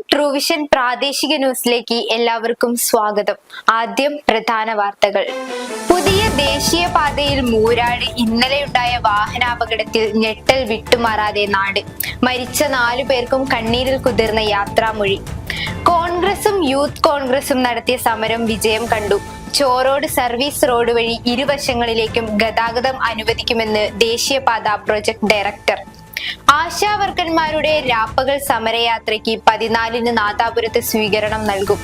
ട്രൂവിഷൻ പ്രാദേശിക ന്യൂസിലേക്ക് എല്ലാവർക്കും സ്വാഗതം. ആദ്യം പ്രധാന വാർത്തകൾ. പുതിയ ദേശീയ പാതയിൽ മൂരാട് ഇന്നലെയുണ്ടായ വാഹനാപകടത്തിൽ ഞെട്ടൽ വിട്ടുമാറാതെ നാട്. മരിച്ച നാലു പേർക്കും കണ്ണീരിൽ കുതിർന്ന യാത്രാമൊഴി. കോൺഗ്രസും യൂത്ത് കോൺഗ്രസും നടത്തിയ സമരം വിജയം കണ്ടു. ചോറോഡ് സർവീസ് റോഡ് വഴി ഇരുവശങ്ങളിലേക്കും ഗതാഗതം അനുവദിക്കുമെന്ന് ദേശീയപാത പ്രൊജക്ട് ഡയറക്ടർ. ആശാവർക്കന്മാരുടെ രാപ്പകൽ സമരയാത്രയ്ക്ക് പതിനാലിന് നാദാപുരത്ത് സ്വീകരണം നൽകും.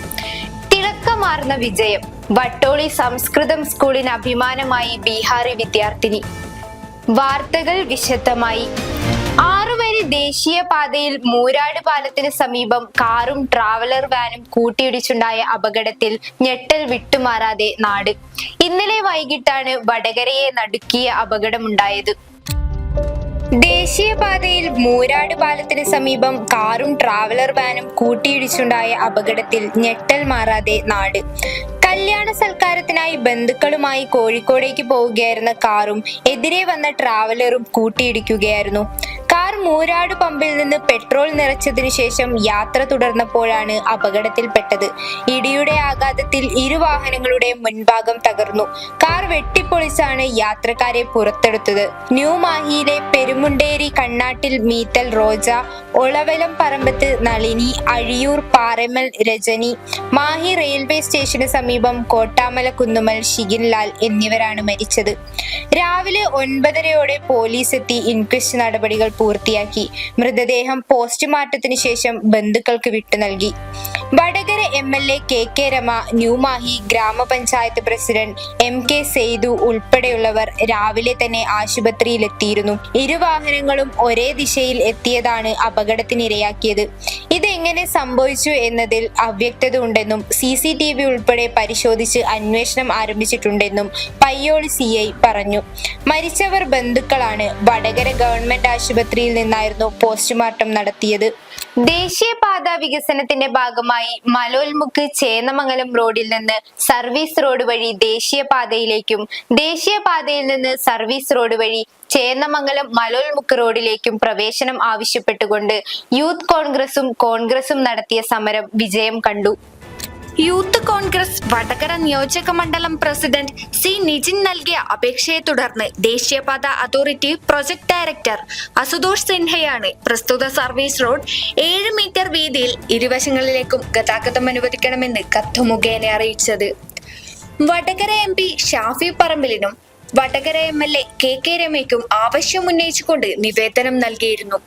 തിളക്കമാർന്ന വിജയം. വട്ടോളി സംസ്കൃതം സ്കൂളിന് അഭിമാനമായി ബീഹാറി വിദ്യാർത്ഥിനി. വാർത്തകൾ വിശദമായി. ആറുവരി ദേശീയപാതയിൽ മൂരാട് പാലത്തിന് സമീപം കാറും ട്രാവലർ വാനും കൂട്ടിയിടിച്ചുണ്ടായ അപകടത്തിൽ ഞെട്ടൽ വിട്ടുമാറാതെ നാട്. ഇന്നലെ വൈകിട്ടാണ് വടകരയെ നടുക്കിയ അപകടമുണ്ടായത്. ദേശീയപാതയിൽ മൂരാട് പാലത്തിന് സമീപം കാറും ട്രാവലർ വാനും കൂട്ടിയിടിച്ചുണ്ടായ അപകടത്തിൽ ഞെട്ടൽ മാറാതെ നാട്. കല്യാണ സൽക്കാരത്തിനായി ബന്ധുക്കളുമായി കോഴിക്കോടേക്ക് പോവുകയായിരുന്ന കാറും എതിരെ വന്ന ട്രാവലറും കൂട്ടിയിടിക്കുകയായിരുന്നു. കാർ മൂരാട് പമ്പിൽ നിന്ന് പെട്രോൾ നിറച്ചതിനു ശേഷം യാത്ര തുടർന്നപ്പോഴാണ് അപകടത്തിൽപ്പെട്ടത്. ഇടിയുടെ ആഘാതത്തിൽ ഇരു വാഹനങ്ങളുടെ മുൻഭാഗം തകർന്നു. കാർ വെട്ടിപ്പൊളിച്ചാണ് യാത്രക്കാരെ പുറത്തെടുത്തത്. ന്യൂ മാഹിയിലെ പെരുമുണ്ടേരി കണ്ണാട്ടിൽ മീത്തൽ റോജ ഒളവലം പറമ്പത്ത് നളിനി അഴിയൂർ പാറമൽ രജനി മാഹി റെയിൽവേ സ്റ്റേഷന് സമീപം കോട്ടാമല കുന്നുമൽ ഷിഗിൻലാൽ എന്നിവരാണ് മരിച്ചത്. രാവിലെ ഒൻപതരയോടെ പോലീസ് എത്തി ഇൻക്വസ്റ്റ് നടപടികൾ പൂർത്തിയാക്കി. മൃതദേഹം പോസ്റ്റ്മോർട്ടത്തിന് ശേഷം ബന്ധുക്കൾക്ക് വിട്ടു നൽകി. Vadakara M L A K K Rema New Mahe ഗ്രാമപഞ്ചായത്ത് പ്രസിഡന്റ് എം കെ സെയ്തു ഉൾപ്പെടെയുള്ളവർ രാവിലെ തന്നെ ആശുപത്രിയിലെത്തിയിരുന്നു. ഇരു വാഹനങ്ങളും ഒരേ ദിശയിൽ എത്തിയതാണ് അപകടത്തിനിരയാക്കിയത്. ഇതെങ്ങനെ സംഭവിച്ചു എന്നതിൽ അവ്യക്തത ഉണ്ടെന്നും സി സി ടി വി ഉൾപ്പെടെ പരിശോധിച്ച് അന്വേഷണം ആരംഭിച്ചിട്ടുണ്ടെന്നും പയ്യോളി സി ഐ പറഞ്ഞു. മരിച്ചവർ ബന്ധുക്കളാണ് വടകര ഗവൺമെന്റ് ആശുപത്രിയിൽ നിന്നായിരുന്നു പോസ്റ്റ്മോർട്ടം നടത്തിയത്. ദേശീയപാത വികസനത്തിന്റെ ഭാഗമായി മലോൽമുക്ക് ചേന്നമംഗലം റോഡിൽ നിന്ന് സർവീസ് റോഡ് വഴി ദേശീയപാതയിലേക്കും ദേശീയപാതയിൽ നിന്ന് സർവീസ് റോഡ് വഴി ചേന്നമംഗലം മലോൽമുക്ക് റോഡിലേക്കും പ്രവേശനം ആവശ്യപ്പെട്ടുകൊണ്ട് യൂത്ത് കോൺഗ്രസും കോൺഗ്രസും നടത്തിയ സമരം വിജയം കണ്ടു. യൂത്ത് കോൺഗ്രസ് വടകര നിയോജക മണ്ഡലം പ്രസിഡന്റ് സി നിജിൻ നൽകിയ അപേക്ഷയെ തുടർന്ന് ദേശീയപാത അതോറിറ്റി പ്രൊജക്ട് ഡയറക്ടർ അസുതോഷ് സിൻഹയാണ് പ്രസ്തുത സർവീസ് റോഡ് ഏഴ് മീറ്റർ വീതിയിൽ ഇരുവശങ്ങളിലേക്കും ഗതാഗതം അനുവദിക്കണമെന്ന് കത്ത് മുഖേന അറിയിച്ചത്. Vadakara M P Shafi പറമ്പിലിനും Vadakara M L A K K രമയ്ക്കും ആവശ്യം ഉന്നയിച്ചുകൊണ്ട് നിവേദനം നൽകിയിരുന്നു.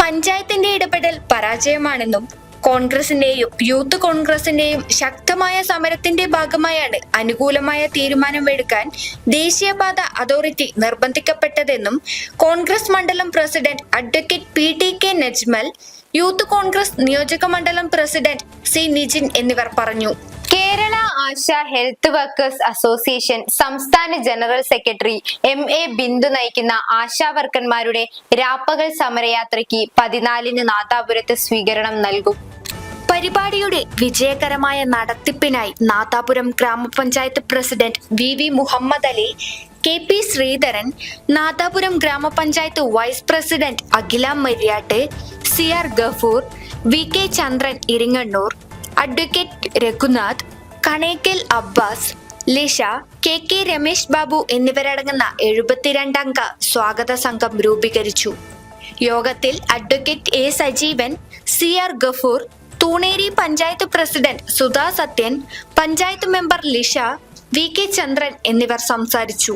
പഞ്ചായത്തിന്റെ ഇടപെടൽ പരാജയമാണെന്നും കോൺഗ്രസിന്റെയും യൂത്ത് കോൺഗ്രസിന്റെയും ശക്തമായ സമരത്തിന്റെ ഭാഗമായാണ് അനുകൂലമായ തീരുമാനം തീരുമാനമെടുക്കാൻ ദേശീയപാത അതോറിറ്റി നിർബന്ധിക്കപ്പെട്ടതെന്നും കോൺഗ്രസ് മണ്ഡലം president advocate P T K Najmal youth Congress നിയോജക മണ്ഡലം പ്രസിഡന്റ് സി നിജിൻ എന്നിവർ പറഞ്ഞു. Kerala Asha health workers association സംസ്ഥാന general secretary M A Bindu നയിക്കുന്ന ആശാ വർക്കർമാരുടെ രാപ്പകൽ സമരയാത്രയ്ക്ക് പതിനാലിന് നാദാപുരത്ത് സ്വീകരണം നൽകും. പരിപാടിയുടെ വിജയകരമായ നടത്തിപ്പിനായി നാദാപുരം ഗ്രാമപഞ്ചായത്ത് president V V Muhammad Ali K P Sreedharan Nadapuram ഗ്രാമപഞ്ചായത്ത് vice president Akhila Maryatt C R Gafoor V K Chandran Iringannur advocate Raghunath Kanekkal Abbas Lisha K K Ramesh Babu എന്നിവരടങ്ങുന്ന എഴുപത്തിരണ്ടംഗ സ്വാഗത സംഘം രൂപീകരിച്ചു. യോഗത്തിൽ advocate A Sajeevan C R Gafoor Thuneri panchayat president Sudha Sathyan panchayat member Lisha V K Chandran എന്നിവർ സംസാരിച്ചു.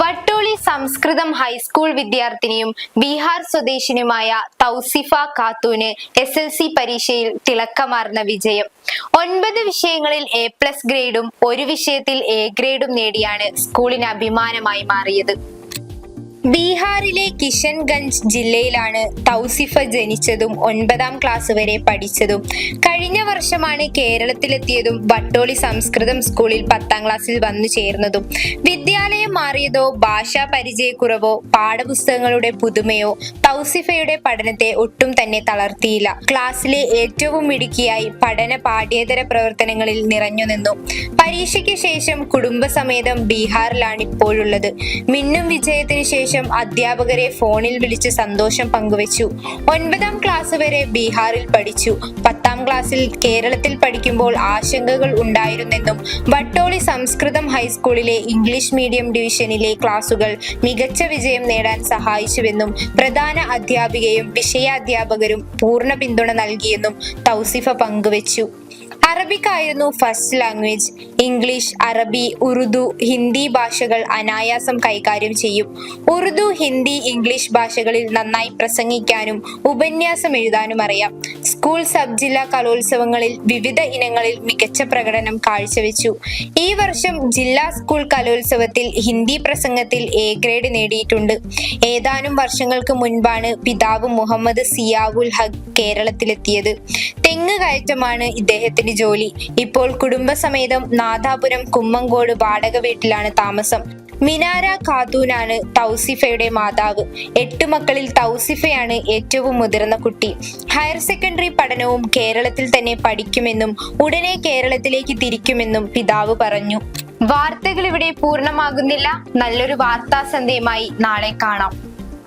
Vattoli Samskritham high school വിദ്യാർത്ഥിനിയും ബീഹാർ സ്വദേശിനിയുമായ തൗസിഫ ഖാത്തൂന് എസ് എൽ സി പരീക്ഷയിൽ തിളക്കമാർന്ന വിജയം. ഒൻപത് വിഷയങ്ങളിൽ എ പ്ലസ് ഗ്രേഡും ഒരു വിഷയത്തിൽ എ ഗ്രേഡും നേടിയാണ് സ്കൂളിന് അഭിമാനമായി മാറിയത്. ബീഹാറിലെ കിഷൻഗഞ്ച് ജില്ലയിലാണ് തൗസിഫ ജനിച്ചതും ഒൻപതാം ക്ലാസ് വരെ പഠിച്ചതും. കഴിഞ്ഞ വർഷമാണ് കേരളത്തിലെത്തിയതും വട്ടോളി സംസ്കൃതം സ്കൂളിൽ പത്താം ക്ലാസ്സിൽ വന്നു ചേർന്നതും. വിദ്യാലയം മാറിയതോ ഭാഷാ പരിചയക്കുറവോ പാഠപുസ്തകങ്ങളുടെ പുതുമയോ തൗസിഫയുടെ പഠനത്തെ ഒട്ടും തന്നെ തളർത്തിയില്ല. ക്ലാസ്സിലെ ഏറ്റവും മിടുക്കിയായി പഠന പാഠ്യേതര പ്രവർത്തനങ്ങളിൽ നിറഞ്ഞു നിന്നു. പരീക്ഷയ്ക്ക് ശേഷം കുടുംബസമേതം ബീഹാറിലാണ് ഇപ്പോഴുള്ളത് മിന്നും വിജയത്തിന് ശേഷം അധ്യാപകരെ ഫോണിൽ വിളിച്ച് സന്തോഷം പങ്കുവച്ചു. ഒൻപതാം ക്ലാസ് വരെ ബീഹാറിൽ പഠിച്ചു. പത്താം ക്ലാസ്സിൽ കേരളത്തിൽ പഠിക്കുമ്പോൾ ആശങ്കകൾ ഉണ്ടായിരുന്നെന്നും വട്ടോളി സംസ്കൃതം ഹൈസ്കൂളിലെ ഇംഗ്ലീഷ് മീഡിയം ഡിവിഷനിലെ ക്ലാസുകൾ മികച്ച വിജയം നേടാൻ സഹായിച്ചുവെന്നും പ്രധാന അധ്യാപികയും വിഷയാധ്യാപകരും പൂർണ പിന്തുണ നൽകിയെന്നും തൗസിഫ പങ്കുവച്ചു. അറബിക്കായിരുന്നു ഫസ്റ്റ് ലാംഗ്വേജ്. ഇംഗ്ലീഷ് അറബി ഉറുദു ഹിന്ദി ഭാഷകൾ അനായാസം കൈകാര്യം ചെയ്യും. ഉറുദു ഹിന്ദി ഇംഗ്ലീഷ് ഭാഷകളിൽ നന്നായി പ്രസംഗിക്കാനും ഉപന്യാസം എഴുതാനും അറിയാം. സ്കൂൾ സബ് ജില്ലാ കലോത്സവങ്ങളിൽ വിവിധ ഇനങ്ങളിൽ മികച്ച പ്രകടനം കാഴ്ചവെച്ചു. ഈ വർഷം ജില്ലാ സ്കൂൾ കലോത്സവത്തിൽ ഹിന്ദി പ്രസംഗത്തിൽ എ ഗ്രേഡ് നേടിയിട്ടുണ്ട്. ഏതാനും വർഷങ്ങൾക്ക് മുൻപാണ് പിതാവ് മുഹമ്മദ് സിയാവുൽ ഹഖ് കേരളത്തിലെത്തിയത്. തെങ്ങ് കയറ്റമാണ് ഇദ്ദേഹത്തിന്റെ ജോലി. ഇപ്പോൾ കുടുംബസമേതം നാദാപുരം കുമ്മങ്കോട് വാടക വീട്ടിലാണ് താമസം. മിനാര ഖാത്തൂനാണ് തൗസിഫയുടെ മാതാവ്. എട്ട് മക്കളിൽ തൗസിഫയാണ് ഏറ്റവും മുതിർന്ന കുട്ടി. ഹയർ സെക്കൻഡറി പഠനവും കേരളത്തിൽ തന്നെ പഠിക്കുമെന്നും ഉടനെ കേരളത്തിലേക്ക് തിരിക്കുമെന്നും പിതാവ് പറഞ്ഞു. വാർത്തകൾ ഇവിടെ പൂർണമാകുന്നില്ല. നല്ലൊരു വാർത്താ സന്ധ്യയുമായി നാളെ കാണാം.